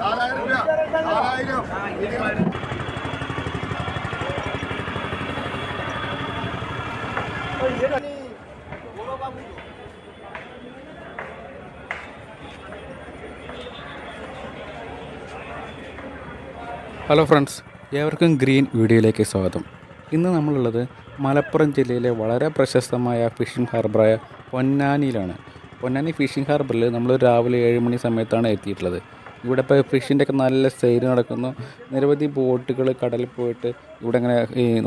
Hello friends ഏവർക്കും green വീഡിയോയിലേക്ക് സ്വാഗതം. ഇന്ന് നമ്മളുള്ളത് മലപ്പുറം ജില്ലയിലെ വളരെ പ്രശസ്തമായ ഫിഷിംഗ് ഹാർബറായ പൊന്നാനിയിലാണ്. പൊന്നാനി ഫിഷിംഗ് ഹാർബറിൽ നമ്മൾ രാവിലെ ഏഴ് മണി സമയത്താണ് എത്തിയിട്ടുള്ളത്. ഇവിടെ ഇപ്പോൾ ഫിഷിന്റെ ഒക്കെ നല്ല സെയിൽ നടക്കുന്നു. നിരവധി ബോട്ടുകൾ കടലിൽ പോയിട്ട് ഇവിടെ ഇങ്ങനെ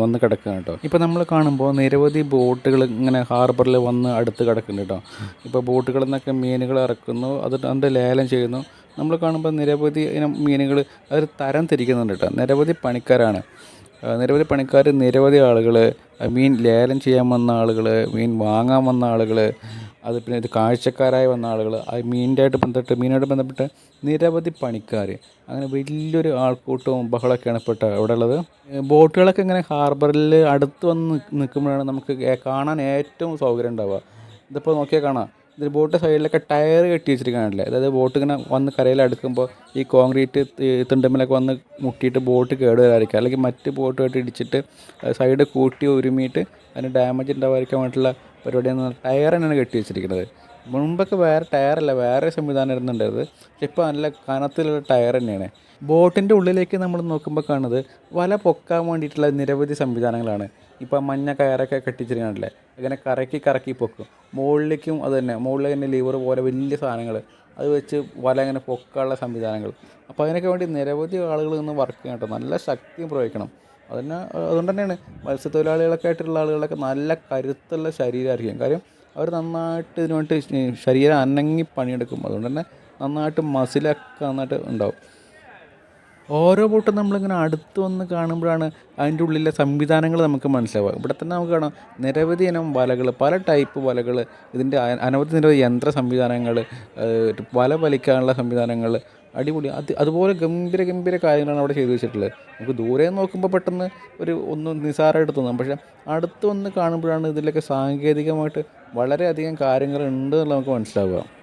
വന്ന് കിടക്കുകയാണ് കേട്ടോ. ഇപ്പോൾ നമ്മൾ കാണുമ്പോൾ നിരവധി ബോട്ടുകൾ ഇങ്ങനെ ഹാർബറിൽ വന്ന് അടുത്ത് കിടക്കുന്നുണ്ട് കേട്ടോ. ഇപ്പോൾ ബോട്ടുകളിൽ നിന്നൊക്കെ മീനുകൾ ഇറക്കുന്നു അത് അതിന്റെ ലേലം ചെയ്യുന്നു. നമ്മൾ കാണുമ്പോൾ നിരവധി ഇനം മീനുകൾ അവർ തരം തിരിക്കുന്നുണ്ട് കേട്ടോ. നിരവധി പണിക്കാരാണ്. നിരവധി പണിക്കാർ നിരവധി ആളുകൾ മീൻ ലേലം ചെയ്യാൻ വന്ന ആളുകൾ മീൻ വാങ്ങാൻ വന്ന ആളുകൾ അത് പിന്നെ ഇത് കാഴ്ചക്കാരായി വന്ന ആളുകൾ ആ മീനിന്റെ ആയിട്ട് ബന്ധപ്പെട്ട് മീനുമായിട്ട് ബന്ധപ്പെട്ട് നിരവധി പണിക്കാർ അങ്ങനെ വലിയൊരു ആൾക്കൂട്ടവും ബഹളമൊക്കെയാണ് ഇപ്പോൾ അവിടെ ഉള്ളത്. ബോട്ടുകളൊക്കെ ഇങ്ങനെ ഹാർബറിൽ അടുത്ത് വന്ന് നിൽക്കുമ്പോഴാണ് നമുക്ക് കാണാൻ ഏറ്റവും സൗകര്യം ഉണ്ടാവുക. ഇതിപ്പോൾ നോക്കിയാൽ കാണാം. ഇതിൽ ബോട്ട് സൈഡിലൊക്കെ ടയർ കെട്ടി വെച്ചിരിക്കാനല്ലേ അതായത് ബോട്ട് ഇങ്ങനെ വന്ന് കരയിൽ അടുക്കുമ്പോൾ ഈ കോൺക്രീറ്റ് തിണ്ടമ്മിലൊക്കെ വന്ന് മുട്ടിയിട്ട് ബോട്ട് കേടുവരാതിരിക്കുക അല്ലെങ്കിൽ മറ്റ് ബോട്ടുമായിട്ട് ഇടിച്ചിട്ട് സൈഡ് കൂട്ടി ഒരുമിയിട്ട് അതിന് ഡാമേജ് ഉണ്ടാവാതിരിക്കാൻ വേണ്ടിയിട്ടുള്ള പരിപാടിയാണ് ടയർ തന്നെയാണ് കെട്ടി വെച്ചിരിക്കുന്നത്. മുമ്പൊക്കെ വേറെ ടയറല്ല വേറെ സംവിധാനം ഇരുന്നുണ്ടായത് പക്ഷെ ഇപ്പോൾ നല്ല കനത്തിലുള്ള ടയർ തന്നെയാണ്. ബോട്ടിന്റെ ഉള്ളിലേക്ക് നമ്മൾ നോക്കുമ്പോൾ കാണുന്നത് വല പൊക്കാൻ വേണ്ടിയിട്ടുള്ള നിരവധി സംവിധാനങ്ങളാണ്. ഇപ്പോൾ മഞ്ഞ കയറൊക്കെ കെട്ടിച്ചിരിക്കണല്ലേ? അങ്ങനെ കറക്കി കറക്കി പൊക്കും. മുകളിലേക്കും അത് തന്നെ മുകളിൽ തന്നെ ലിവർ പോലെ വലിയ സാധനങ്ങൾ അത് വെച്ച് വല അങ്ങനെ പൊക്കാനുള്ള സംവിധാനങ്ങൾ. അപ്പോൾ അതിനൊക്കെ വേണ്ടി നിരവധി ആളുകൾ നിന്ന് വർക്ക് ചെയ്യണം കേട്ടോ. നല്ല ശക്തിയും പ്രയോഗിക്കണം. അതന്നെ അതുകൊണ്ട് തന്നെയാണ് മത്സ്യത്തൊഴിലാളികളൊക്കെ ആയിട്ടുള്ള ആളുകളൊക്കെ നല്ല കരുത്തുള്ള ശരീരമായിരിക്കും കാര്യം അവർ നന്നായിട്ട് ഇതിനു വേണ്ടി ശരീരം അനങ്ങി പണിയെടുക്കും. അതുകൊണ്ട് തന്നെ നന്നായിട്ട് മസിലൊക്കെ നന്നായിട്ട് ഉണ്ടാവും. ഓരോ ബോട്ടും നമ്മളിങ്ങനെ അടുത്ത് വന്ന് കാണുമ്പോഴാണ് അതിന്റെ ഉള്ളിലെ സംവിധാനങ്ങൾ നമുക്ക് മനസ്സിലാവുക. ഇവിടെ തന്നെ നമുക്ക് കാണാം നിരവധി ഇനം വലകൾ പല ടൈപ്പ് വലകൾ ഇതിന്റെ അനവധി നിരവധി യന്ത്ര സംവിധാനങ്ങൾ വല വലിക്കാനുള്ള സംവിധാനങ്ങൾ അടിപൊളി. അത് അതുപോലെ ഗംഭീര ഗംഭീര കാര്യങ്ങളാണ് അവിടെ ചെയ്തു വെച്ചിട്ടുള്ളത്. നമുക്ക് ദൂരെ നോക്കുമ്പോൾ പെട്ടെന്ന് ഒരു ഒന്ന് നിസാരമായിട്ട് തോന്നാം. പക്ഷേ അടുത്ത് വന്ന് കാണുമ്പോഴാണ് ഇതിലൊക്കെ സാങ്കേതികമായിട്ട് വളരെയധികം കാര്യങ്ങൾ ഉണ്ട് എന്നുള്ളത് നമുക്ക് മനസ്സിലാവുക.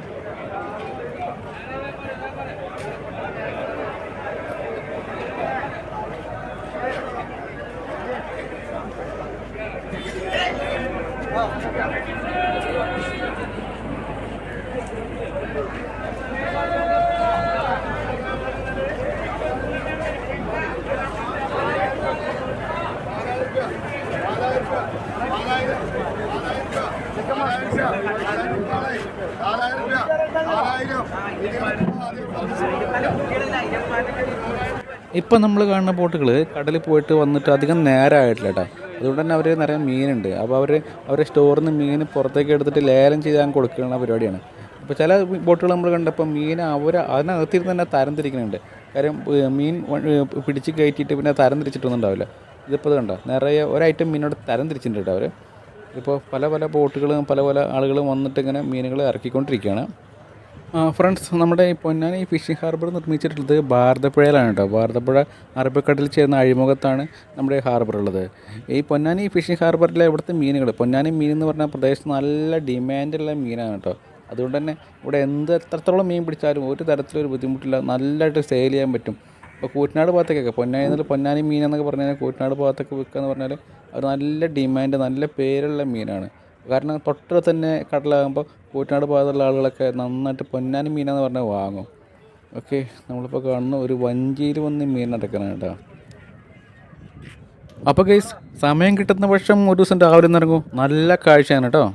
ഇപ്പം നമ്മൾ കാണുന്ന ബോട്ടുകൾ കടലിൽ പോയിട്ട് വന്നിട്ട് അധികം നേരമായിട്ടില്ല കേട്ടോ. അതുകൊണ്ട് തന്നെ അവർ നിറയെ മീനുണ്ട്. അപ്പോൾ അവർ അവരെ സ്റ്റോറിൽ നിന്ന് മീൻ പുറത്തേക്ക് എടുത്തിട്ട് ലേലം ചെയ്താൽ കൊടുക്കുന്ന പരിപാടിയാണ്. അപ്പോൾ ചില ബോട്ടുകൾ നമ്മൾ കണ്ടപ്പോൾ മീൻ അവർ അതിനകത്തിരുന്ന് തന്നെ തരംതിരിക്കുന്നുണ്ട് കാര്യം മീൻ പിടിച്ച് കയറ്റിയിട്ട് പിന്നെ തരം തിരിച്ചിട്ടൊന്നും ഉണ്ടാവില്ല. ഇതിപ്പോൾ കണ്ടോ? നിറയെ ഒരൈറ്റം മീനോട് തരംതിരിച്ചിട്ടുണ്ട് അവർ ഇപ്പോൾ പല പല ബോട്ടുകളും പല പല ആളുകളും വന്നിട്ട് ഇങ്ങനെ മീനുകൾ ഇറക്കിക്കൊണ്ടിരിക്കുകയാണ്. ഫ്രണ്ട്സ് നമ്മുടെ ഈ പൊന്നാനി ഫിഷിംഗ് ഹാർബർ നിർമ്മിച്ചിട്ടുള്ളത് ഭാരതപ്പുഴയിലാണ് കേട്ടോ. ഭാരതപ്പുഴ അറബിക്കടലിൽ ചേർന്ന അഴിമുഖത്താണ് നമ്മുടെ ഹാർബർ ഉള്ളത്. ഈ പൊന്നാനി ഫിഷിംഗ് ഹാർബറിലെ ഇവിടുത്തെ മീനുകൾ പൊന്നാനി മീൻ എന്ന് പറഞ്ഞ പ്രദേശത്ത് നല്ല ഡിമാൻഡുള്ള മീനാണ് കേട്ടോ. അതുകൊണ്ട് തന്നെ ഇവിടെ എന്ത് എത്രത്തോളം മീൻ പിടിച്ചാലും ഒരു തരത്തിലൊരു ബുദ്ധിമുട്ടില്ല നല്ലതായിട്ട് സെയിൽ ചെയ്യാൻ പറ്റും. ഇപ്പോൾ കൂറ്റനാട് ഭാഗത്തേക്കൊക്കെ പൊന്നാനി എന്നുള്ള പൊന്നാനി മീൻ എന്നൊക്കെ പറഞ്ഞാൽ കൂറ്റനാട് ഭാഗത്തൊക്കെ വിൽക്കുക എന്ന് പറഞ്ഞാൽ അത് നല്ല ഡിമാൻഡ് നല്ല പേരുള്ള മീനാണ്. കാരണം തൊട്ടടുത്ത് തന്നെ കടലാകുമ്പോൾ കൂറ്റനാട് ഭാഗത്തുള്ള ആളുകളൊക്കെ നന്നായിട്ട് പൊന്നാനി മീനെന്ന് പറഞ്ഞാൽ വാങ്ങും. ഓക്കെ നമ്മളിപ്പോൾ കാണുന്ന ഒരു വഞ്ചിയിൽ വന്ന് മീൻ നടക്കണം കേട്ടോ. അപ്പോൾ ഗൈസ് സമയം കിട്ടുന്ന പക്ഷം ഒരു ദിവസം രാവിലെ ഇറങ്ങും. നല്ല കാഴ്ചയാണ് കേട്ടോ.